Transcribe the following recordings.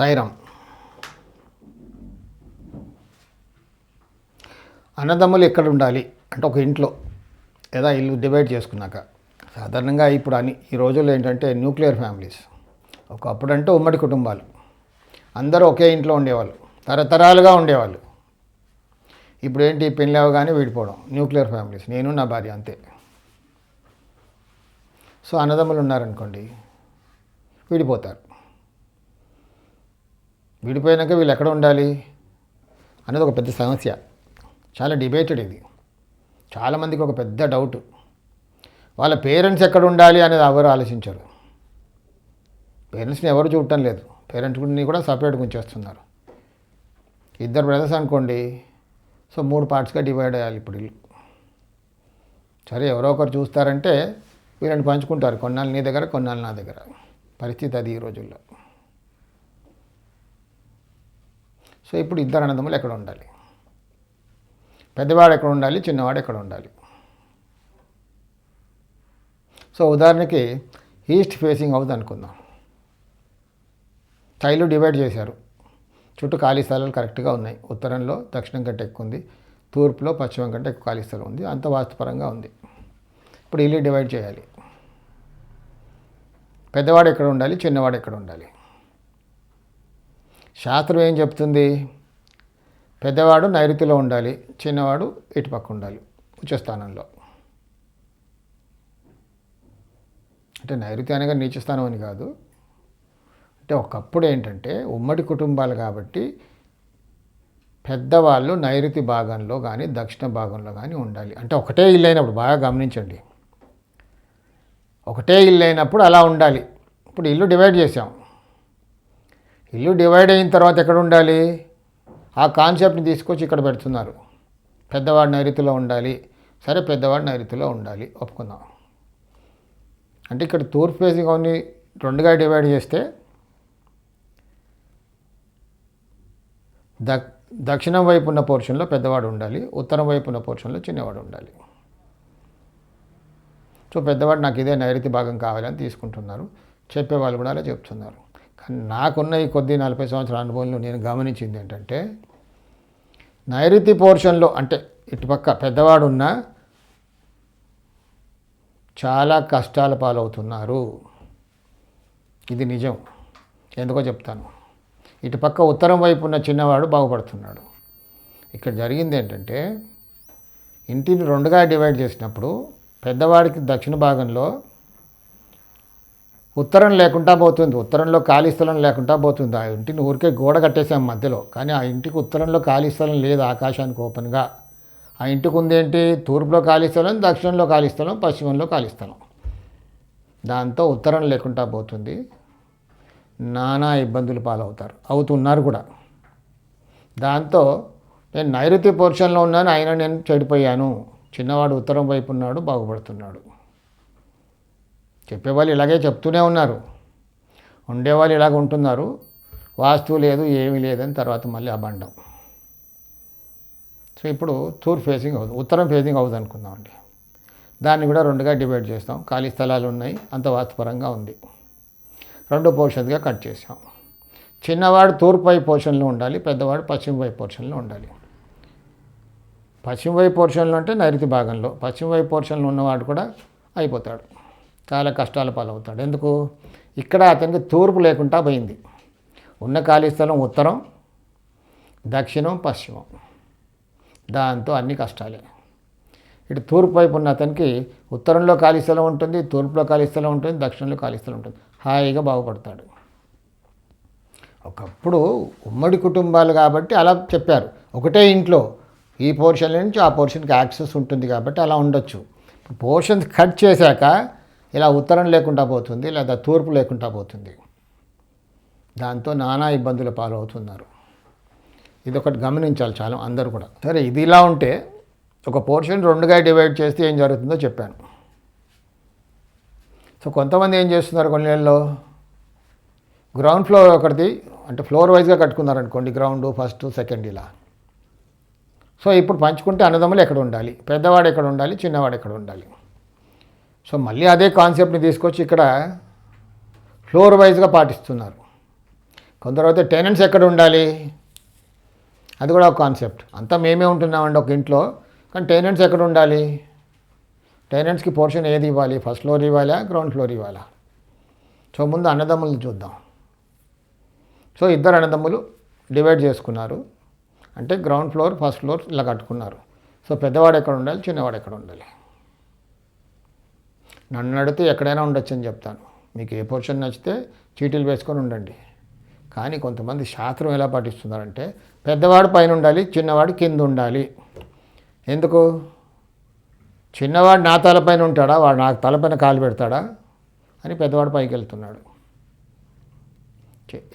సాయిరామ్ అన్నదమ్ములు ఎక్కడ ఉండాలి? అంటే ఒక ఇంట్లో. లేదా ఇల్లు డివైడ్ చేసుకున్నాక. సాధారణంగా ఇప్పుడు అని ఈ రోజుల్లో ఏంటంటే న్యూక్లియర్ ఫ్యామిలీస్. ఒకప్పుడు అంటే ఉమ్మడి కుటుంబాలు. అందరూ ఒకే ఇంట్లో ఉండేవాళ్ళు. తరతరాలుగా ఉండేవాళ్ళు. ఇప్పుడు ఏంటి పెళ్ళి అవగానే విడిపోవడం. Nuclear families. నేను నా భార్య అంతే. సో అన్నదమ్ములు ఉన్నారనుకోండి విడిపోతారు. విడిపోయినాక వీళ్ళు ఎక్కడ ఉండాలి అనేది ఒక పెద్ద సమస్య. చాలా డిబేటెడ్ ఇది. చాలామందికి ఒక పెద్ద డౌట్. వాళ్ళ పేరెంట్స్ ఎక్కడ ఉండాలి అనేది ఎవరు ఆలోచించరు. పేరెంట్స్ని ఎవరు చూడటం లేదు. పేరెంట్స్ని కూడా సపరేట్గా ఉంచేస్తున్నారు. ఇద్దరు బ్రదర్స్ అనుకోండి సో మూడు పార్ట్స్గా డివైడ్ అయ్యాలి ఇప్పుడు ఇల్లు. సరే ఎవరో ఒకరు చూస్తారంటే వీళ్ళని పంచుకుంటారు. కొన్నాళ్ళు నీ దగ్గర కొన్నాళ్ళు నా దగ్గర. పరిస్థితి అది ఈ రోజుల్లో. సో ఇప్పుడు ఇద్దరు అన్నదమ్ములు ఎక్కడ ఉండాలి? పెద్దవాడు ఎక్కడ ఉండాలి? చిన్నవాడు ఎక్కడ ఉండాలి? సో ఉదాహరణకి ఈస్ట్ ఫేసింగ్ అవుతుంది అనుకుందాం. టైలు డివైడ్ చేశారు. చుట్టూ ఖాళీ స్థలాలు కరెక్ట్గా ఉన్నాయి. ఉత్తరంలో దక్షిణం కంటే ఎక్కువ ఉంది. తూర్పులో పశ్చిమం కంటే ఎక్కువ ఖాళీ స్థలం ఉంది. అంత వాస్తుపరంగా ఉంది. ఇప్పుడు ఇల్లు డివైడ్ చేయాలి. పెద్దవాడు ఎక్కడ ఉండాలి? చిన్నవాడు ఎక్కడ ఉండాలి? శాస్త్రం ఏం చెప్తుంది? పెద్దవాడు నైరుతిలో ఉండాలి చిన్నవాడు ఇటుపక్క ఉండాలి ఉచ్చస్థానంలో. అంటే నైరుతి అనగా నీచస్థానం అని కాదు. అంటే ఒకప్పుడు ఏంటంటే ఉమ్మడి కుటుంబాలు కాబట్టి పెద్దవాళ్ళు నైరుతి భాగంలో కానీ దక్షిణ భాగంలో కానీ ఉండాలి. అంటే ఒకటే ఇల్లు అయినప్పుడు బాగా గమనించండి. ఒకటే ఇల్లు అయినప్పుడు అలా ఉండాలి. ఇప్పుడు ఇల్లు డివైడ్ చేసాం ఇల్లు డివైడ్ అయిన తర్వాత ఎక్కడ ఉండాలి? ఆ కాన్సెప్ట్ని తీసుకొచ్చి ఇక్కడ పెడుతున్నారు. పెద్దవాడు నైరుతిలో ఉండాలి? సరే పెద్దవాడు నైరుతిలో ఉండాలి? ఒప్పుకుందాం. అంటే ఇక్కడ తూర్పు ఫేసింగ్ అవన్నీ రెండుగా డివైడ్ చేస్తే దక్ దక్షిణం వైపు ఉన్న పోర్షన్లో పెద్దవాడు ఉండాలి ఉత్తరం వైపు ఉన్న పోర్షన్లో చిన్నవాడు ఉండాలి. సో పెద్దవాడు నాకు ఇదే నైరుతి భాగం కావాలని తీసుకుంటున్నారు. చెప్పేవాళ్ళు కూడా అలా చెప్తున్నారు. కానీ నాకున్న ఈ కొద్ది నలభై సంవత్సరాల అనుభవంలో నేను గమనించింది ఏంటంటే నైరుతి పోర్షన్లో అంటే ఇటుపక్క పెద్దవాడు ఉన్న చాలా కష్టాల పాలవుతున్నారు. ఇది నిజం. ఎందుకో చెప్తాను. ఇటుపక్క ఉత్తరం వైపు ఉన్న చిన్నవాడు బాగుపడుతున్నాడు. ఇక్కడ జరిగింది ఏంటంటే ఇంటిని రెండుగా డివైడ్ చేసినప్పుడు పెద్దవాడికి దక్షిణ భాగంలో ఉత్తరం లేకుండా పోతుంది. ఉత్తరంలో ఖాళీ స్థలం లేకుండా పోతుంది. ఆ ఇంటిని ఊరికే గోడ కట్టేసాం మధ్యలో. కానీ ఆ ఇంటికి ఉత్తరంలో ఖాళీ స్థలం లేదు ఆకాశానికి ఓపెన్గా. ఆ ఇంటికి ఉందేంటి తూర్పులో ఖాళీ స్థలం దక్షిణంలో ఖాళీ స్థలం పశ్చిమంలో ఖాళీ స్థలం. దాంతో ఉత్తరం లేకుండా పోతుంది. నానా ఇబ్బందులు పాలవుతారు. అవుతున్నారు కూడా. దాంతో నేను నైరుతి పోర్షన్లో ఉన్నాను. అయినా నేను చెడిపోయాను. చిన్నవాడు ఉత్తరం వైపు ఉన్నాడు బాగుపడుతున్నాడు. చెప్పేవాళ్ళు ఇలాగే చెప్తూనే ఉన్నారు. ఉండేవాళ్ళు ఇలాగ ఉంటున్నారు. వాస్తు లేదు ఏమీ లేదని తర్వాత మళ్ళీ అబండం. సో ఇప్పుడు తూర్ ఫేసింగ్ అవుతుంది ఉత్తరం ఫేసింగ్ అవుతుంది అనుకుందామండి దాన్ని కూడా రెండుగా డివైడ్ చేస్తాం. ఖాళీ స్థలాలు ఉన్నాయి అంత వాస్తుపరంగా ఉంది. రెండు పోర్షన్స్గా కట్ చేసాం చిన్నవాడు తూర్పు వైపు పోర్షన్లో ఉండాలి పెద్దవాడు పశ్చిమ వైపు పోర్షన్లో ఉండాలి. పశ్చిమ వైపు పోర్షన్లో అంటే నైరుతి భాగంలో పశ్చిమ వైపు పోర్షన్లో ఉన్నవాడు కూడా అయిపోతాడు. చాలా కష్టాల పాలవుతాడు. ఎందుకు? ఇక్కడ అతనికి తూర్పు లేకుండా పోయింది. ఉన్న ఖాళీ స్థలం ఉత్తరం దక్షిణం పశ్చిమం. దాంతో అన్ని కష్టాలే. ఇటు తూర్పు వైపు ఉన్న అతనికి ఉత్తరంలో ఖాళీ స్థలం ఉంటుంది తూర్పులో ఖాళీ స్థలం ఉంటుంది దక్షిణంలో ఖాళీ స్థలం ఉంటుంది. హాయిగా బాగుపడతాడు. ఒకప్పుడు ఉమ్మడి కుటుంబాలు కాబట్టి అలా చెప్పారు. ఒకటే ఇంట్లో ఈ పోర్షన్ నుంచి ఆ పోర్షన్కి యాక్సెస్ ఉంటుంది కాబట్టి అలా ఉండొచ్చు. పోర్షన్స్ కట్ చేశాక ఇలా ఉత్తరం లేకుండా పోతుంది లేదా తూర్పు లేకుండా పోతుంది. దాంతో నానా ఇబ్బందుల పాలవుతున్నారు. ఇది ఒకటి గమనించాలి చాలా అందరూ కూడా. సరే ఇది ఇలా ఉంటే ఒక పోర్షన్ రెండుగా డివైడ్ చేస్తే ఏం జరుగుతుందో చెప్పాను. సో కొంతమంది ఏం చేస్తున్నారు కొన్ని నెలల్లో గ్రౌండ్ ఫ్లోర్ ఒకటిది అంటే ఫ్లోర్ వైజ్గా కట్టుకున్నారనుకోండి గ్రౌండ్ ఫస్ట్ సెకండ్ ఇలా. సో ఇప్పుడు పంచుకుంటే అన్నదమ్ములు ఎక్కడ ఉండాలి? పెద్దవాడు ఎక్కడ ఉండాలి? చిన్నవాడు ఎక్కడ ఉండాలి? సో మళ్ళీ అదే కాన్సెప్ట్ని తీసుకొచ్చి ఇక్కడ ఫ్లోర్ వైజ్గా పాటిస్తున్నారు. కొందరైతే టెనెంట్స్ ఎక్కడ ఉండాలి? అది కూడా ఒక కాన్సెప్ట్. అంతా మేమే ఉంటున్నామండి ఒక ఇంట్లో. కానీ టెనెంట్స్ ఎక్కడ ఉండాలి? టెనెంట్స్కి పోర్షన్ ఏది ఇవ్వాలి? ఫస్ట్ ఫ్లోర్ ఇవ్వాలా? గ్రౌండ్ ఫ్లోర్ ఇవ్వాలా? సో ముందు అన్నదమ్ములు చూద్దాం. సో ఇద్దరు అన్నదమ్ములు డివైడ్ చేసుకున్నారు. అంటే గ్రౌండ్ ఫ్లోర్ ఫస్ట్ ఫ్లోర్ ఇలా కట్టుకున్నారు. సో పెద్దవాడు ఎక్కడ ఉండాలి? చిన్నవాడు ఎక్కడ ఉండాలి? నన్ను అడిగితే ఎక్కడైనా ఉండొచ్చు అని చెప్తాను. మీకు ఏ పోర్షన్ నచ్చితే చీటీలు వేసుకొని ఉండండి. కానీ కొంతమంది శాస్త్రం ఎలా పాటిస్తున్నారంటే పెద్దవాడు పైన ఉండాలి చిన్నవాడు కింద ఉండాలి. ఎందుకు? చిన్నవాడు నా తలపైన ఉంటాడా? వాడు నాకు తలపైన కాలు పెడతాడా? అని పెద్దవాడు పైకి వెళ్తున్నాడు.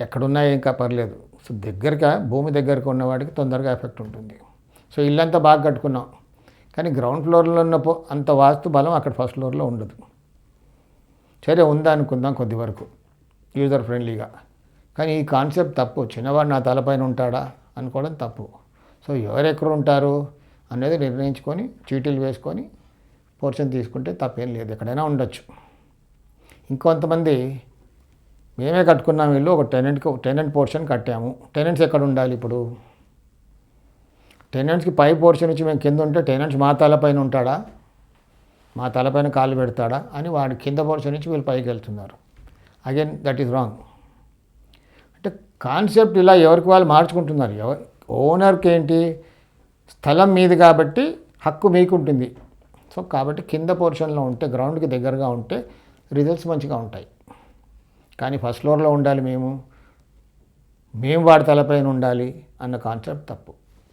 ఎక్కడున్నా ఇంకా పర్లేదు. సో దగ్గరగా భూమి దగ్గరకు ఉన్నవాడికి తొందరగా ఎఫెక్ట్ ఉంటుంది. సో ఇల్లంతా బాగా కట్టుకున్నాం. కానీ గ్రౌండ్ ఫ్లోర్లో ఉన్న అంత వాస్తు బలం అక్కడ ఫస్ట్ ఫ్లోర్లో ఉండదు. సరే ఉందా అనుకుందాం కొద్ది వరకు యూజర్ ఫ్రెండ్లీగా కానీ ఈ కాన్సెప్ట్ తప్పు. చిన్నవాడు నా తలపైన ఉంటాడా అనుకోవడం తప్పు. సో ఎవరెక్కడ ఉంటారు అనేది నిర్ణయించుకొని చీటీలు వేసుకొని పోర్షన్ తీసుకుంటే తప్పేం లేదు. ఎక్కడైనా ఉండొచ్చు. ఇంకొంతమంది మేమే కట్టుకున్నాం వీళ్ళు ఒక టెనెంట్కి టెనెంట్ పోర్షన్ కట్టాము. టెనెంట్స్ ఎక్కడ ఉండాలి ఇప్పుడు? టెనెంట్స్కి పై పోర్షన్ నుంచి మేము కింద ఉంటే టెనెంట్స్ మా తలపైన ఉంటాడా? మా తలపైన కాలు పెడతాడా? అని వాడి కింద పోర్షన్ నుంచి వీళ్ళు పైకి వెళ్తున్నారు. అగైన్ దట్ ఈస్ రాంగ్ అంటే కాన్సెప్ట్ ఇలా ఎవరికి వాళ్ళు మార్చుకుంటున్నారు? ఎవరు ఓనర్కి ఏంటి? స్థలం మీది కాబట్టి హక్కు మీకు ఉంటుంది సో కాబట్టి కింద పోర్షన్లో ఉంటే గ్రౌండ్కి దగ్గరగా ఉంటే రిజల్ట్స్ మంచిగా ఉంటాయి. కానీ ఫస్ట్ ఫ్లోర్లో ఉండాలి మేము. మేము వాడి తలపైన ఉండాలి అన్న కాన్సెప్ట్ తప్పు.